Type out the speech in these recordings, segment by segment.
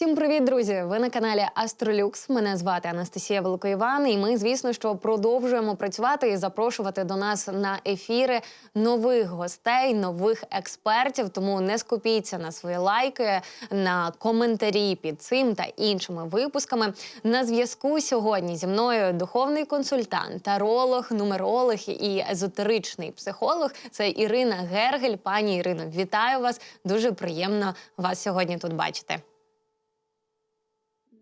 Всім привіт, друзі! Ви на каналі Астролюкс. Мене звати Анастасія Великоїван, і ми, звісно, що продовжуємо працювати і запрошувати до нас на ефіри нових гостей, нових експертів. Тому не скупіться на свої лайки, на коментарі під цим та іншими випусками. На зв'язку сьогодні зі мною духовний консультант, таролог, нумеролог і езотеричний психолог. Це Ірина Гергель. Пані Ірино, вітаю вас! Дуже приємно вас сьогодні тут бачити.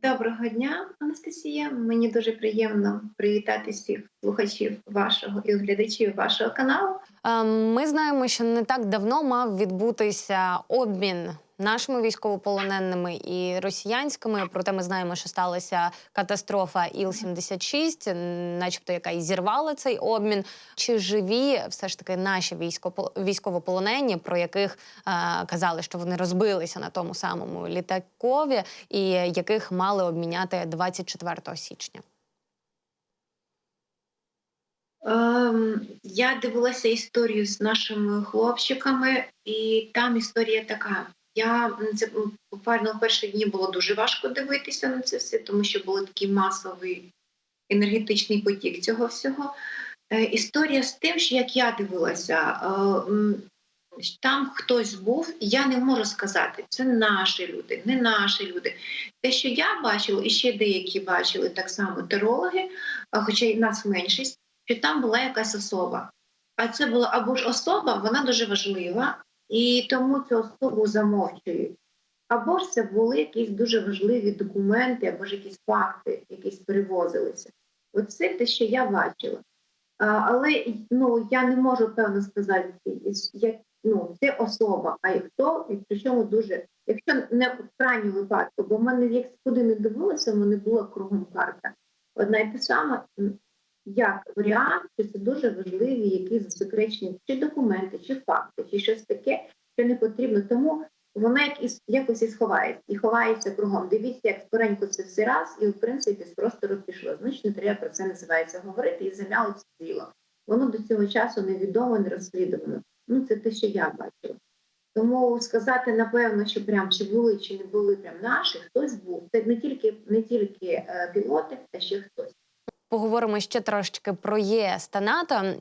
Доброго дня, Анастасія. Мені дуже приємно привітати всіх слухачів вашого і глядачів вашого каналу. Ем, Ми знаємо, що не так давно мав відбутися обмін нашими військовополоненими і росіянськими. Проте ми знаємо, що сталася катастрофа Іл-76, начебто яка і зірвала цей обмін. Чи живі все ж таки наші військовополонені, про яких е, казали, що вони розбилися на тому самому літакові, і яких мали обміняти 24 січня? Ем, я дивилася історію з нашими хлопчиками, і там історія така. Я це буквально в перші дні було дуже важко дивитися на це все, тому що був такий масовий енергетичний потік цього всього. Е, історія з тим, що як я дивилася, е, там хтось був, я не можу сказати, це наші люди, не наші люди. Те, що я бачила, і ще деякі бачили так само терологи, хоча й нас меншість, що там була якась особа. А це була або ж особа, вона дуже важлива, і тому цю особу замовчують. Або ж це були якісь дуже важливі документи, або ж якісь факти, якісь перевозилися. Оце те, що я бачила. А, але ну, я не можу певно сказати, як ну, це особа, а і хто, і причому дуже, якщо не в крайньому випадку, бо в мене як куди не дивилася, в мене була кругом карта. Одна і те саме, м, як варіант, що це дуже важливі якісь засекречені чи документи, чи факти, чи щось таке, що не потрібно. Тому воно як і, якось і сховається, і ховається кругом. Дивіться, як скоренько це все раз, і в принципі з простору пішло. Значить, не треба про це називається говорити і це діло. Воно до цього часу невідомо, не розслідувано. Ну, це те, що я бачила. Тому сказати напевно, що прям чи були, чи не були прям наші, хтось був. Це не тільки не тільки е, пілоти, а ще хтось. Поговоримо ще трошки про ЄС та НАТО.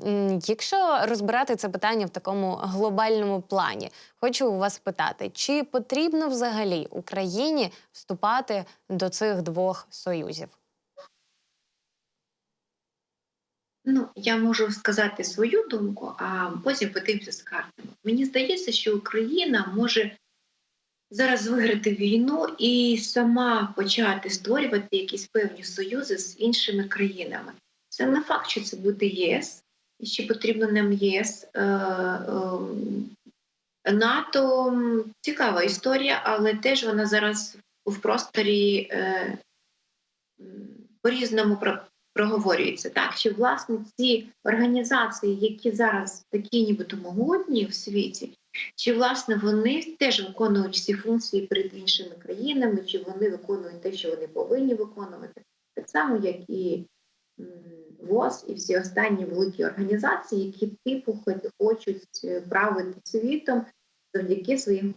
Якщо розбирати це питання в такому глобальному плані, хочу у вас питати, чи потрібно взагалі Україні вступати до цих двох союзів? Ну, я можу сказати свою думку, а потім подивимося з картами. Мені здається, що Україна може зараз виграти війну і сама почати створювати якісь певні союзи з іншими країнами. Це не факт, що це буде ЄС, і ще потрібно нам ЄС. Е, е, НАТО цікава історія, але теж вона зараз в просторі е, по-різному про- проговорюється. Так, що власне ці організації, які зараз такі нібито могутні в світі, чи власне вони теж виконують всі функції перед іншими країнами, чи вони виконують те, що вони повинні виконувати, так само, як і ВОЗ і всі останні великі організації, які типу хочуть е, правити світом завдяки своїм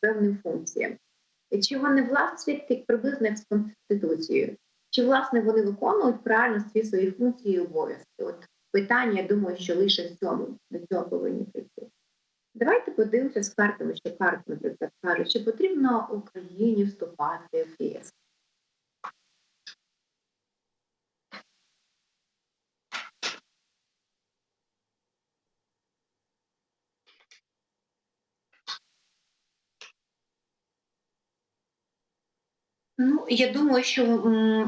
певним функціям. Чи вони власне приблизно як з конституцією? Чи власне вони виконують правильно всі свої функції і обов'язки? От питання, я думаю, що лише в цьому до цього повинні прийти. Давайте подивимося з картами, що карти, наприклад, кажуть, чи потрібно Україні вступати в ЄС. Я думаю, що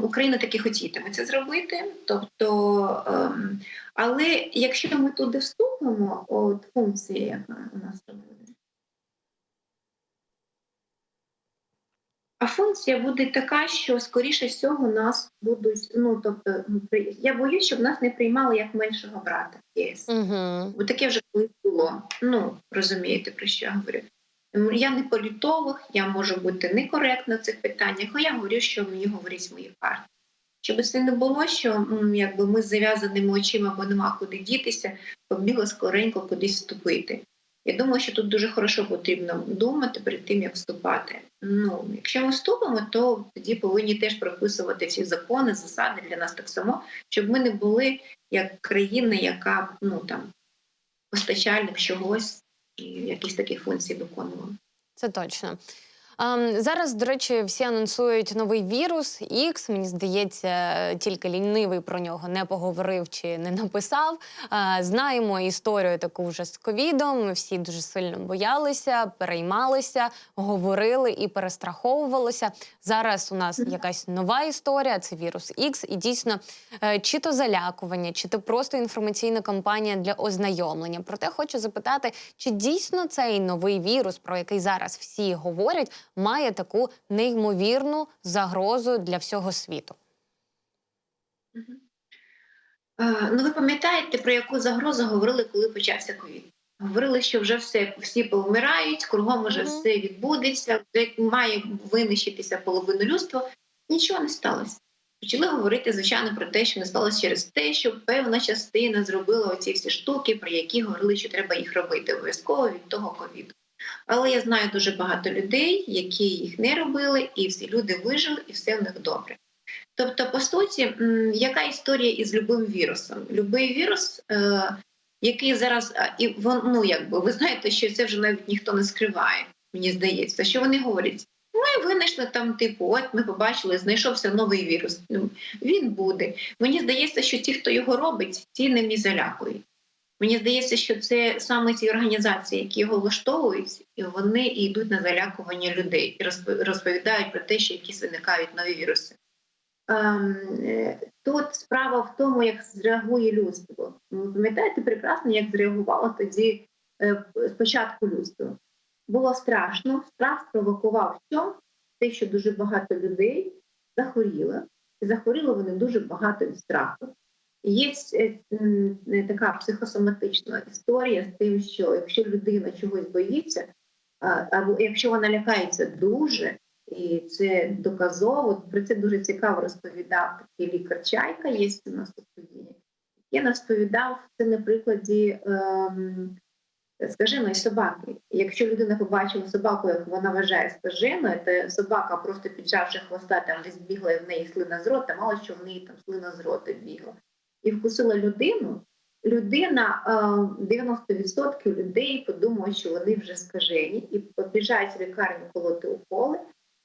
Україна таки хотітиме це зробити. Тобто, ем, але якщо ми туди вступимо, от функція, яка у нас буде. А функція буде така, що скоріше всього нас будуть. Ну тобто, я боюсь, щоб нас не приймали як меншого брата ЄС. Угу. Бо таке вже колись було. Ну розумієте, про що я говорю. Я не політолог, я можу бути некоректна в цих питаннях, але я говорю, що мені говорять мої карти. Щоб це не було, що якби ми з зав'язаними очима, бо нема куди дітися, побігли скоренько кудись вступити. Я думаю, що тут дуже хорошо потрібно думати перед тим, як вступати. Ну, якщо ми вступимо, то тоді повинні теж прописувати всі закони, засади для нас так само, щоб ми не були як країна, яка ну там постачальник чогось і якісь такі функції виконував. Це точно. Зараз, до речі, всі анонсують новий вірус X. Мені здається, тільки лінивий про нього не поговорив чи не написав. Знаємо історію таку вже з ковідом. Ми всі дуже сильно боялися, переймалися, говорили і перестраховувалися. Зараз у нас якась нова історія. Це вірус X. І дійсно, е, чи то залякування, чи то просто інформаційна кампанія для ознайомлення. Проте хочу запитати, чи дійсно цей новий вірус, про який зараз всі говорять, має таку неймовірну загрозу для всього світу? Е, Ну, ви пам'ятаєте, про яку загрозу говорили, коли почався ковід? Говорили, що вже все всі повмирають, кругом вже Мгм. все відбудеться, має винищитися половину людства. Нічого не сталося. Почали говорити, звичайно, про те, що не сталося через те, що певна частина зробила оці всі штуки, про які говорили, що треба їх робити обов'язково від того ковіду. Але я знаю дуже багато людей, які їх не робили, і всі люди вижили, і все в них добре. Тобто, по суті, яка історія із любим вірусом? Любий вірус, е, який зараз і вон, ну, якби ви знаєте, що це вже навіть ніхто не скриває. Мені здається, що вони говорять. Ми винайшли там, типу, от ми побачили, знайшовся новий вірус. Ну, Він буде. Мені здається, що ті, хто його робить, ті ним і залякують. Мені здається, що це саме ці організації, які його влаштовують, і вони і йдуть на залякування людей і розповідають про те, що якісь виникають нові віруси. Ем, е, Тут справа в тому, як зреагує людство. Ви пам'ятаєте прекрасно, як зреагувало тоді е, спочатку людство. Було страшно, страх спровокував що? Те, що дуже багато людей захворіло, і захворіло вони дуже багато від страху. Є е, е, така психосоматична історія з тим, що якщо людина чогось боїться, або якщо вона лякається дуже, і це доказово, про це дуже цікаво розповідав такий лікар Чайка, є у нас у студії. Я розповідав це на прикладі ем, скаженої собаки. Якщо людина побачила собаку, як вона вважає скаженою, то собака, просто піджавши хвоста, там десь бігла і в неї слина з рота, мало що в неї там слина з рота бігла. І вкусила людину. Людина, е, 90% людей подумають, що вони вже скажені, і побіжають в лікарню колоти уколи.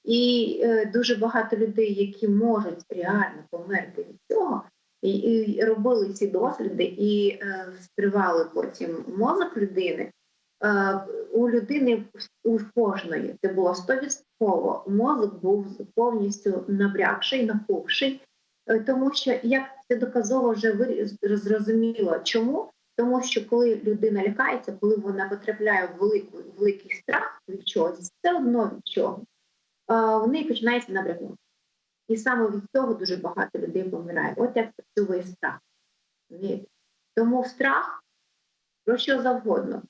І е, дуже багато людей, які можуть реально померти від цього, і, робили ці досліди і е, вскривали потім мозок людини. Е, у людини у кожної це було 100%, мозок був повністю набрякший, напухший, Е, тому що як це доказово вже зрозуміло, чому? Тому що коли людина лякається, коли вона потрапляє в велику, великий страх від чогось, все одно від чого, е, в неї починається набряк. І саме від цього дуже багато людей помирає. От як працює страх. Тому страх про що завгодно.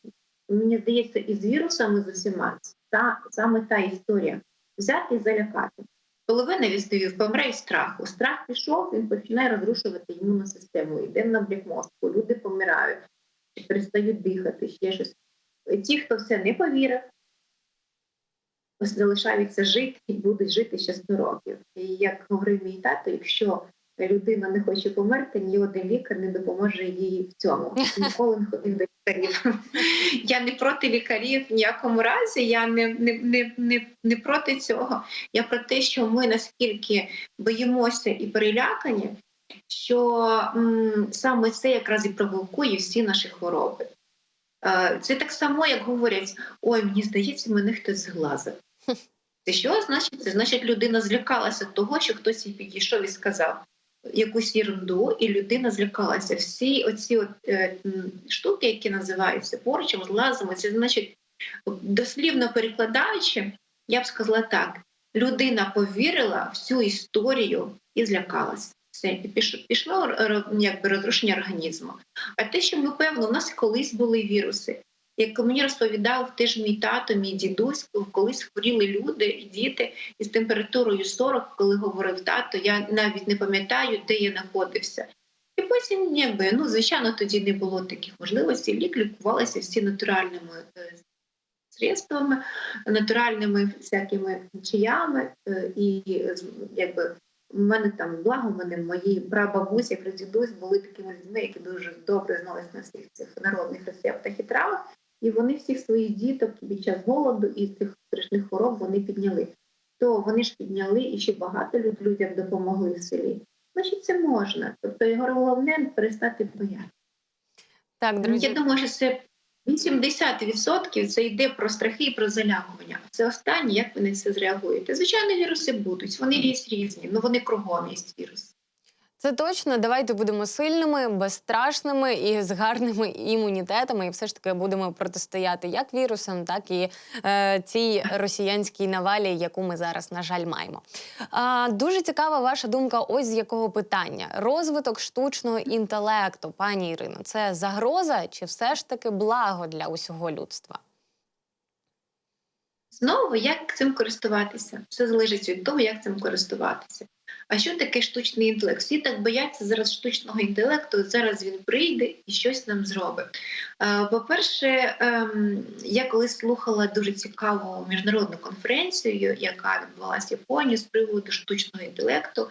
Мені здається, і з вірусами з усіма та саме та історія взяти і залякати. Половина віздовів помре від страху. Страх пішов, він починає розрушувати імунну систему. Йде на брік мозку, люди помирають, перестають дихати, ще щось. Ті, хто в це не повірив, залишаються жити і будуть жити ще 100 років. І як говорив мій тато, якщо людина не хоче померти, ні один лікар не допоможе їй в цьому. Ніколи не ходив до лікарів. Я не проти лікарів в ніякому разі. Я не, не, не, не, не проти цього. Я про те, що ми наскільки боїмося і перелякані, що м, саме це якраз і провокує всі наші хвороби. Е, Це так само, як говорять: ой, мені здається, мене хтось зглазив. Це що значить? Це значить, людина злякалася того, що хтось їй підійшов і сказав якусь ерунду, і людина злякалася. Всі оці от, е, штуки, які називаються порчем, злазами, це значить, дослівно перекладаючи, я б сказала так: людина повірила в цю історію і злякалася. І пішло, якби розрушення організму. А те, що ми певно, у нас колись були віруси. Як мені розповідав теж мій тато, мій дідусь, колись хворіли люди і діти із температурою 40, коли говорив тато, я навіть не пам'ятаю, де я знаходився. І потім, якби, ну, звичайно, тоді не було таких можливостей. Лік лікувалися всі натуральними е, средствами, натуральними всякими чаями. е, І якби в мене там благо, мене мої прабабусі, прадідусь були такими людьми, які дуже добре зналися на всіх цих народних рецептах і травах. І вони всіх своїх діток під час голоду і цих страшних хвороб вони підняли. То вони ж підняли і ще багато людям допомогли в селі. Значить, це можна. Тобто його головне перестати боятися. Так, друзі. Я думаю, що це 80% це йде про страхи і про залякування. Це останнє, як ви на це зреагуєте. Звичайно, віруси будуть, вони різні різні, але вони кругом є віруси. Це точно. Давайте будемо сильними, безстрашними і з гарними імунітетами, і все ж таки будемо протистояти як вірусам, так і е, цій росіянській навалі, яку ми зараз, на жаль, маємо. А, дуже цікава ваша думка. Ось з якого питання: розвиток штучного інтелекту, пані Ірино, це загроза чи все ж таки благо для усього людства? Знову, як цим користуватися? Все залежить від того, як цим користуватися. А що таке штучний інтелект? Всі так бояться зараз штучного інтелекту. Зараз він прийде і щось нам зробить. Е, По-перше, ем, я колись слухала дуже цікаву міжнародну конференцію, яка відбулася в Японії з приводу штучного інтелекту.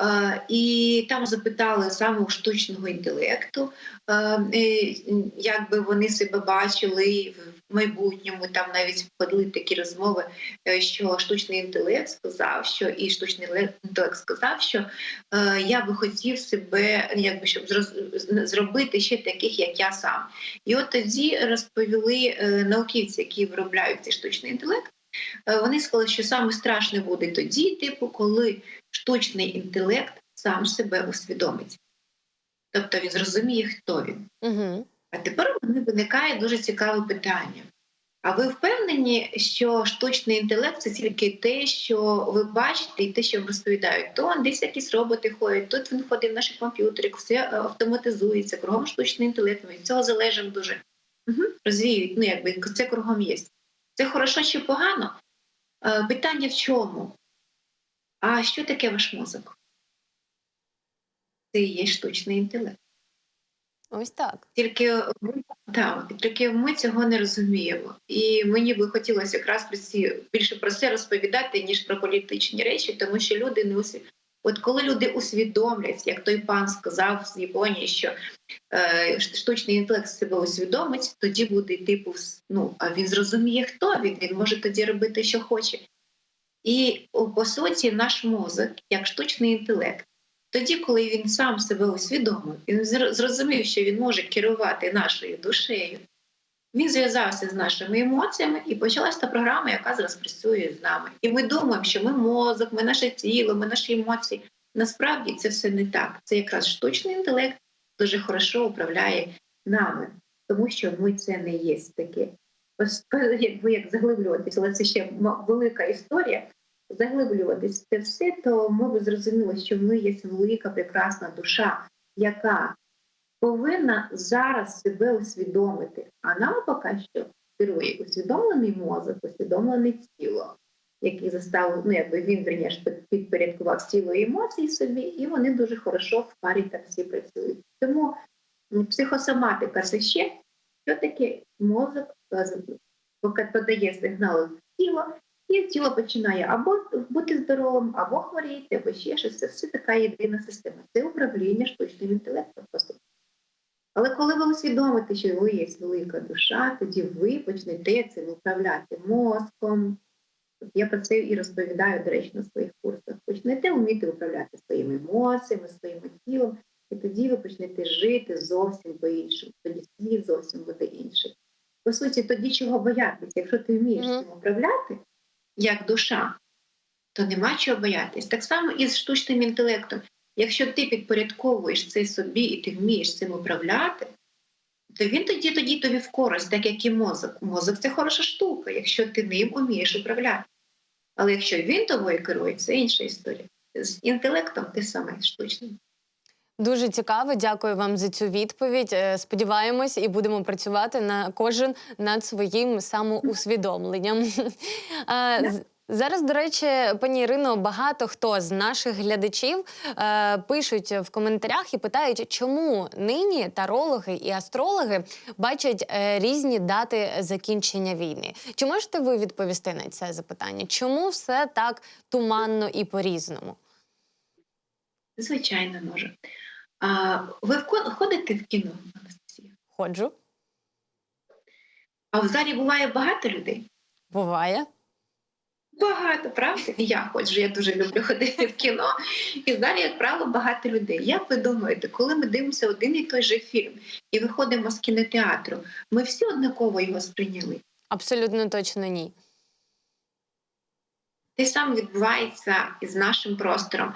Е, І там запитали саме штучного інтелекту, е, е, як би вони себе бачили майбутньому. Там навіть впадли такі розмови, е, що штучний інтелект сказав, що і штучний інтелект сказав, що е, я би хотів себе, якби щоб зроз- зробити ще таких, як я сам. І от тоді розповіли е, науковці, які виробляють цей штучний інтелект. е, Вони сказали, що саме страшне буде тоді, типу, коли штучний інтелект сам себе усвідомить. Тобто він зрозуміє, хто він. Угу. А тепер у мене виникає дуже цікаве питання. А ви впевнені, що штучний інтелект це тільки те, що ви бачите, і те, що вам розповідають? То десь якісь роботи ходять, тут він ходить в наші комп'ютери, все е, автоматизується, кругом штучний інтелект, ми від цього залежимо дуже. Угу. Розвіюють, ну якби це кругом є. Це хорошо чи погано? Е, Питання в чому? А що таке ваш мозок? Це є штучний інтелект. Ось так. Тільки так, тільки ми цього не розуміємо. І мені би хотілося якраз про ці більше про це розповідати, ніж про політичні речі, тому що люди не усві... От коли люди усвідомлять, як той пан сказав з Японії, що е, штучний інтелект себе усвідомить, тоді буде типу, ну а він зрозуміє, хто він, він може тоді робити, що хоче. І по суті, наш мозок, як штучний інтелект, тоді, коли він сам себе усвідомив, він зрозумів, що він може керувати нашою душею. Він зв'язався з нашими емоціями і почалася та програма, яка зараз працює з нами. І ми думаємо, що ми мозок, ми наше тіло, ми наші емоції. Насправді це все не так. Це якраз штучний інтелект дуже хорошо управляє нами, тому що ми це не є таке. Якби як заглиблюватись, але це ще велика історія заглиблюватись це все, то ми б зрозуміли, що ми є велика прекрасна душа, яка повинна зараз себе усвідомити. А нам поки що керує усвідомлений мозок, усвідомлене тіло, який заставив, ну якби він верніше підпорядкував тіло і емоції собі, і вони дуже хорошо в парі так всі працюють. Тому психосоматика це ще таке мозок е, подає сигнали в тіло, і тіло починає або бути здоровим, або хворіти, або ще щось. Це все така єдина система. Це управління штучним інтелектом. по суті. Але коли ви усвідомите, що ви є велика душа, тоді ви почнете цим управляти мозком. Я про це і розповідаю, до речі, на своїх курсах. Почнете вміти управляти своїми емоціями, своїм тілом, і тоді ви почнете жити зовсім по-іншому. Тоді світ зовсім буде інший. По суті, тоді чого боятися? Якщо ти вмієш цим управляти, як душа, то нема чого боятись. Так само і з штучним інтелектом. Якщо ти підпорядковуєш це собі і ти вмієш цим управляти, то він тоді тоді тобі в користь, так як і мозок. Мозок це хороша штука, якщо ти ним умієш управляти. Але якщо він тобою керує, це інша історія. З інтелектом ти саме штучним. Дуже цікаво. Дякую вам за цю відповідь. Е, Сподіваємось, і будемо працювати на кожен над своїм самоусвідомленням. Е, Зараз, до речі, пані Ірино, багато хто з наших глядачів е, пишуть в коментарях і питають, чому нині тарологи і астрологи бачать е, різні дати закінчення війни. Чи можете ви відповісти на це запитання? Чому все так туманно і по-різному? Звичайно, може. А, ви ходите в кіно, Анастасія? Ходжу, А в залі буває багато людей? буває. Багато, правда? Я ходжу, я дуже люблю ходити в кіно. І в залі, як правило, багато людей. Як ви думаєте, коли ми дивимося один і той же фільм і виходимо з кінотеатру, ми всі однаково його сприйняли? Абсолютно точно ні. Те саме відбувається і з нашим простором.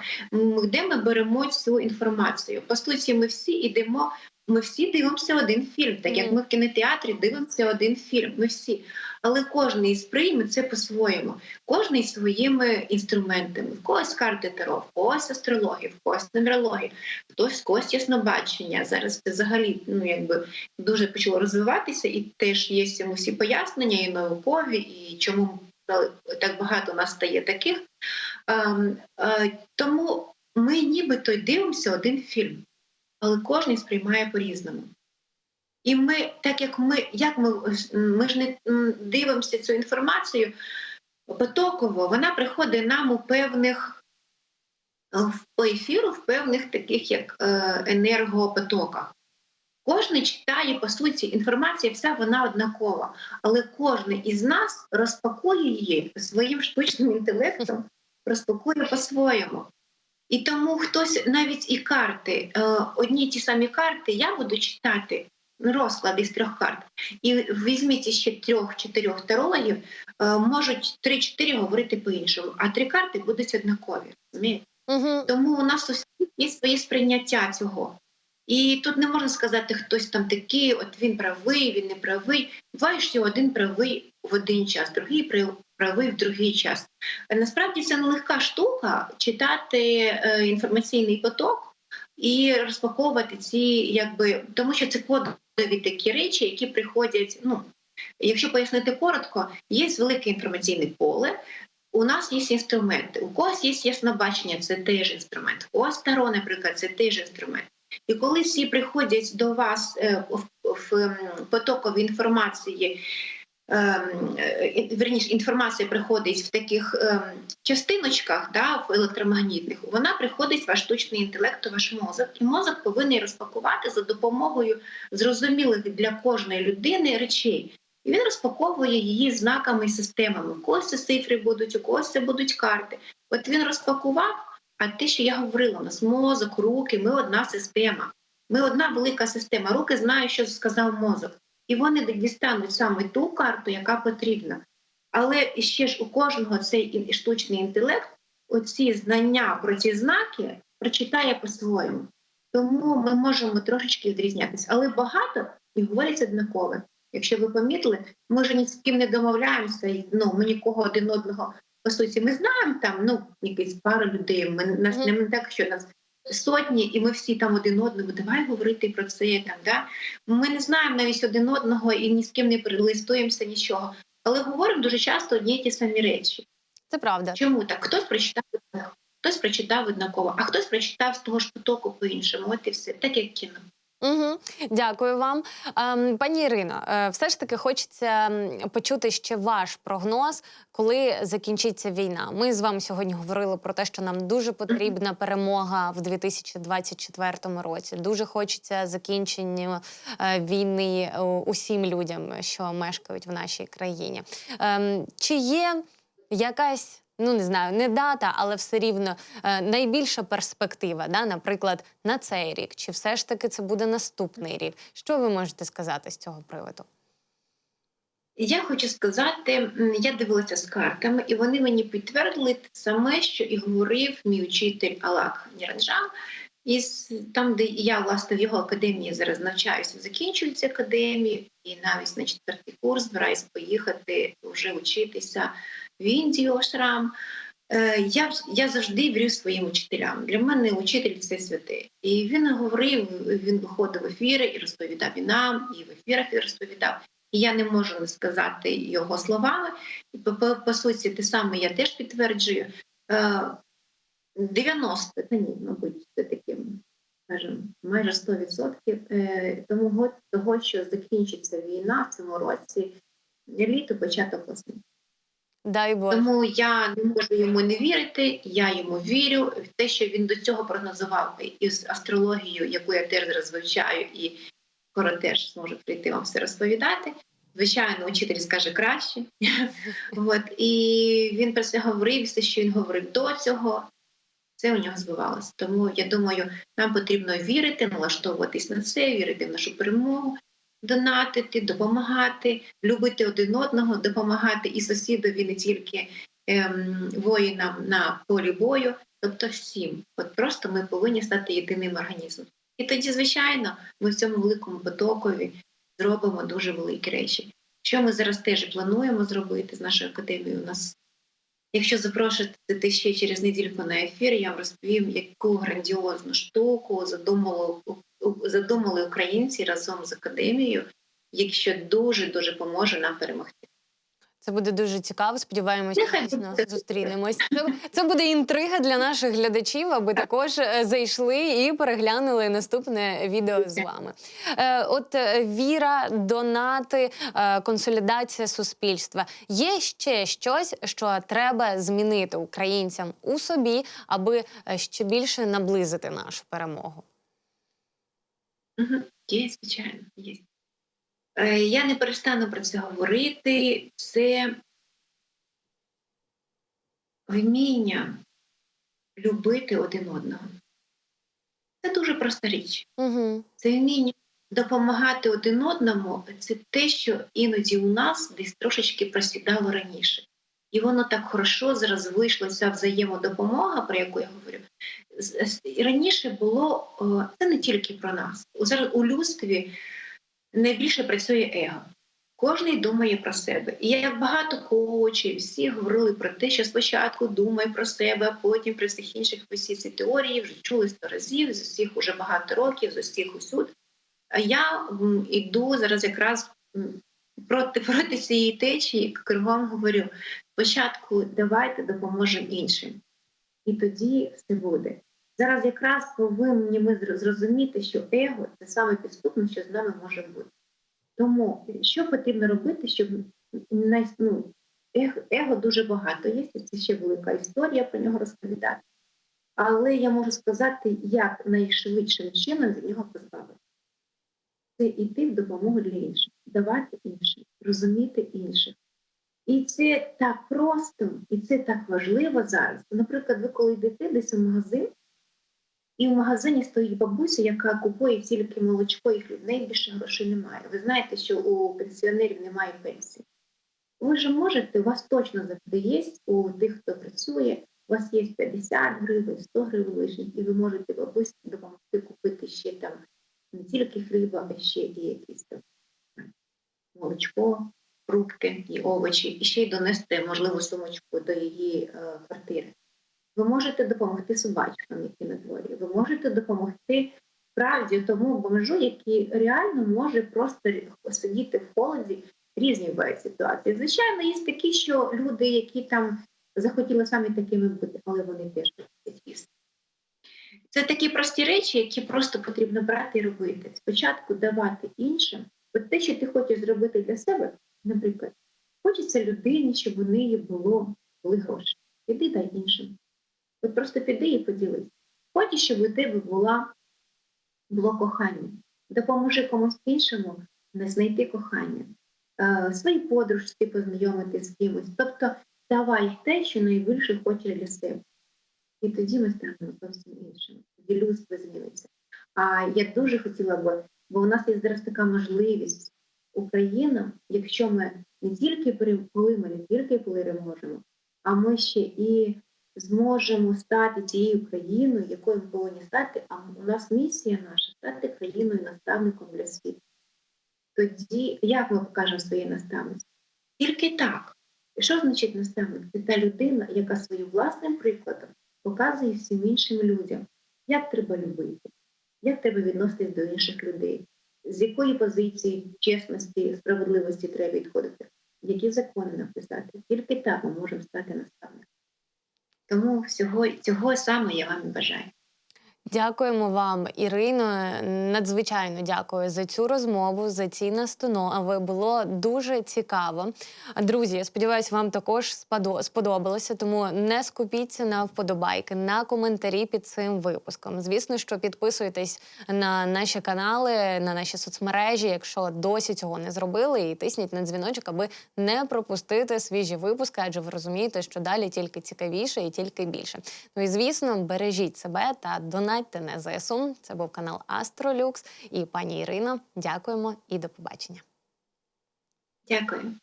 Де ми беремо цю інформацію? По суті, ми всі йдемо. Ми всі дивимося один фільм, так як ми в кінотеатрі дивимося один фільм. Ми всі, але кожен сприйме це по-своєму, кожен своїми інструментами. В когось карти таро, в когось астрологія, в когось нумерологія, хтось в когось яснобачення. Зараз це взагалі ну якби дуже почало розвиватися, і теж є всі пояснення, і наукові, і чому так багато нас стає таких. Ем, е, тому ми нібито дивимося один фільм, але кожен сприймає по-різному. І ми, так як ми, як ми, ми ж не дивимося цю інформацію потоково, вона приходить нам у певних по ефіру, в певних таких як е, енергопотоках. Кожен читає, по суті, інформація вся вона однакова, але кожен із нас розпакує її своїм штучним інтелектом, розпакує по-своєму. І тому хтось навіть і карти, е, одні ті самі карти, я буду читати розклад із трьох карт. І візьміть ще трьох-чотирьох тарологів, е, можуть три-чотири говорити по-іншому, а три карти будуть однакові. Угу. Тому у нас у всіх є свої сприйняття цього. І тут не можна сказати, хтось там такий, от він правий, він не правий. Буває, що один правий в один час, другий прав- правий в другий час. Насправді це нелегка штука читати е, інформаційний поток і розпаковувати ці, якби тому що це кодові такі речі, які приходять. Ну, якщо пояснити коротко, є велике інформаційне поле. У нас є інструменти, у когось є яснобачення, це теж інструмент. У когось таро, наприклад, це теж інструмент. І коли всі приходять до вас е, в, в потокові інформації, ем, е, верніше, інформація приходить в таких частиночках, да, в електромагнітних, вона приходить в ваш штучний інтелект, у ваш мозок, і мозок повинен розпакувати за допомогою зрозумілих для кожної людини речей. І він розпаковує її знаками і системами. У когось це цифри будуть, у когось це будуть карти. От він розпакував, а те, що я говорила, у нас мозок, руки, ми одна система. Ми одна велика система. Руки знають, що сказав мозок. І вони дістануть саме ту карту, яка потрібна. Але ще ж у кожного цей штучний інтелект, оці знання про ці знаки прочитає по-своєму. Тому ми можемо трошечки відрізнятися. Але багато і говорять однакове. Якщо ви помітили, ми ж ні з ким не домовляємося, ну ми нікого один одного по суті. Ми знаємо там ну якісь пару людей. Ми нас Мгм. не так, що нас сотні, і ми всі там один одному. Давай говорити про це там. Да? Ми не знаємо навіть один одного і ні з ким не перелистуємося нічого. Але говоримо дуже часто одні й ті самі речі. Це правда. Чому так? Хтось прочитав однаково, хтось прочитав однаково, а хтось прочитав з того ж потоку по-іншому. От і все, так як кіно. Угу. Дякую вам. Ем, пані Ірино, е, все ж таки хочеться почути ще ваш прогноз, коли закінчиться війна. Ми з вами сьогодні говорили про те, що нам дуже потрібна перемога в 2024 році. Дуже хочеться закінчення е, війни е, усім людям, що мешкають в нашій країні. Ем, чи є якась ну не знаю, не дата, але все рівно е, найбільша перспектива, да, наприклад, на цей рік, чи все ж таки це буде наступний рік? Що ви можете сказати з цього приводу? Я хочу сказати, я дивилася з картами, і вони мені підтвердили те саме, що і говорив мій учитель Алак Ніранджан. І там, де я власне в його академії зараз навчаюся, закінчую цю академію, і навіть на четвертий курс збираюсь поїхати вже вчитися в Індію Ашрам. Е, Я, я завжди вірю своїм учителям. Для мене учитель це святе. І він говорив, він виходив в ефіри і розповідав і нам, і в ефірах і розповідав. і я не можу не сказати його словами. І по, по, по суті, те саме я теж підтверджую. Е, 90, та ні, мабуть, це таки, скажімо, майже 100% е, тому го- того, що закінчиться війна в цьому році, літо, початок весни. Дай Боже. Тому я не можу йому не вірити. Я йому вірю в те, що він до цього прогнозував із астрологією, яку я теж зараз і скоро теж зможу прийти вам все розповідати. Звичайно, учитель скаже краще. От і він про це говорив, все, що він говорив до цього, це у нього збивалося. Тому я думаю, нам потрібно вірити, налаштовуватись на це, вірити в нашу перемогу, донатити, допомагати, любити один одного, допомагати і сусідові, не тільки ем, воїнам на полі бою, тобто всім. От просто ми повинні стати єдиним організмом. І тоді, звичайно, ми в цьому великому потокові зробимо дуже великі речі. Що ми зараз теж плануємо зробити з нашою академією? У нас, якщо запрошувати ще через недільку на ефір, я вам розповім, яку грандіозну штуку задумали, задумали українці разом з академією, якщо дуже дуже поможе нам перемогти. Це буде дуже цікаво. Сподіваємося, дійсно зустрінемось. Це, це буде інтрига для наших глядачів, аби також е, зайшли і переглянули наступне відео з вами. Е, От е, віра, донати, консолідація суспільства. Є ще щось, що треба змінити українцям у собі, аби ще більше наблизити нашу перемогу. Угу. Є, звичайно, є. Е, Я не перестану про це говорити. Це вміння любити один одного. Це дуже проста річ. Угу. Це вміння допомагати один одному. Це те, що іноді у нас десь трошечки просідало раніше. І воно так хорошо зараз вийшло ця взаємодопомога, про яку я говорю. Раніше було це не тільки про нас. Зараз у людстві найбільше працює его. Кожний думає про себе. І я багато коучів, всі говорили про те, що спочатку думай про себе, а потім про всіх інших всі ці теорії вже чули сто разів, з усіх уже багато років, з усіх усюд. А я м, іду зараз якраз проти, проти цієї течії, кругом говорю: спочатку давайте допоможемо іншим. І тоді все буде. Зараз якраз повинні ми зрозуміти, що его це саме підступне, що з нами може бути. Тому що потрібно робити, щоб ну, его, дуже багато є, це ще велика історія про нього розповідати. Але я можу сказати, як найшвидшим чином від нього позбавитися. Це йти в допомогу для інших, давати іншим, розуміти інших. І це так просто, і це так важливо зараз. Наприклад, ви коли йдете десь у магазин, і в магазині стоїть бабуся, яка купує тільки молочко, і хліб, неї більше грошей немає. Ви знаєте, що у пенсіонерів немає пенсії. Ви ж можете, у вас точно завжди є, у тих, хто працює, у вас є 50 гривень, 100 гривень лишніх, і ви можете бабусі допомогти купити ще там не тільки хліба, а ще і якісь там молочко, фрукти і овочі, і ще й донести можливу сумочку до її е, квартири. Ви можете допомогти собачкам, які на дворі. Ви можете допомогти справді тому бомжу, який реально може просто сидіти в холоді. Різні бувають ситуації. Звичайно, є такі, що люди, які там захотіли самі такими бути, але вони теж хочуть їсти. Це такі прості речі, які просто потрібно брати і робити. Спочатку давати іншим. От те, що ти хочеш зробити для себе, наприклад, хочеться людині, щоб у неї було були гроші. Іди дай іншим. От просто піди і поділись. Хочеш, щоб у тебе була, було кохання. Допоможи комусь іншому не знайти кохання, е, своїй подружці познайомити з кимось. Тобто давай те, що найбільше хочеш для себе. І тоді ми станемо зовсім іншими. Тоді людство зміниться. А я дуже хотіла би, бо у нас є зараз така можливість Україна, якщо ми не тільки коли ми не тільки переможемо, а ми ще і зможемо стати тією країною, якою ми повинні стати. А у нас місія наша стати країною наставником для світу. Тоді як ми покажемо своє наставництво? Тільки так. І Що значить наставник? Це та людина, яка своїм власним прикладом показує всім іншим людям, як треба любити, як треба відноситись до інших людей, з якої позиції чесності, справедливості треба відходити, які закони написати. Тільки так ми можемо стати наставником. Тому всього цього саме я вам і бажаю. Дякуємо вам, Ірино. Надзвичайно дякую за цю розмову, за ці настанови. Було дуже цікаво. Друзі, я сподіваюся, вам також сподобалося. Тому не скупіться на вподобайки, на коментарі під цим випуском. Звісно, що підписуйтесь на наші канали, на наші соцмережі, якщо досі цього не зробили, і тисніть на дзвіночок, аби не пропустити свіжі випуски, адже ви розумієте, що далі тільки цікавіше і тільки більше. Ну і звісно, бережіть себе та донатьте на ЗСУ. Це був канал Астролюкс і пані Ірино. Дякуємо і до побачення. Дякую.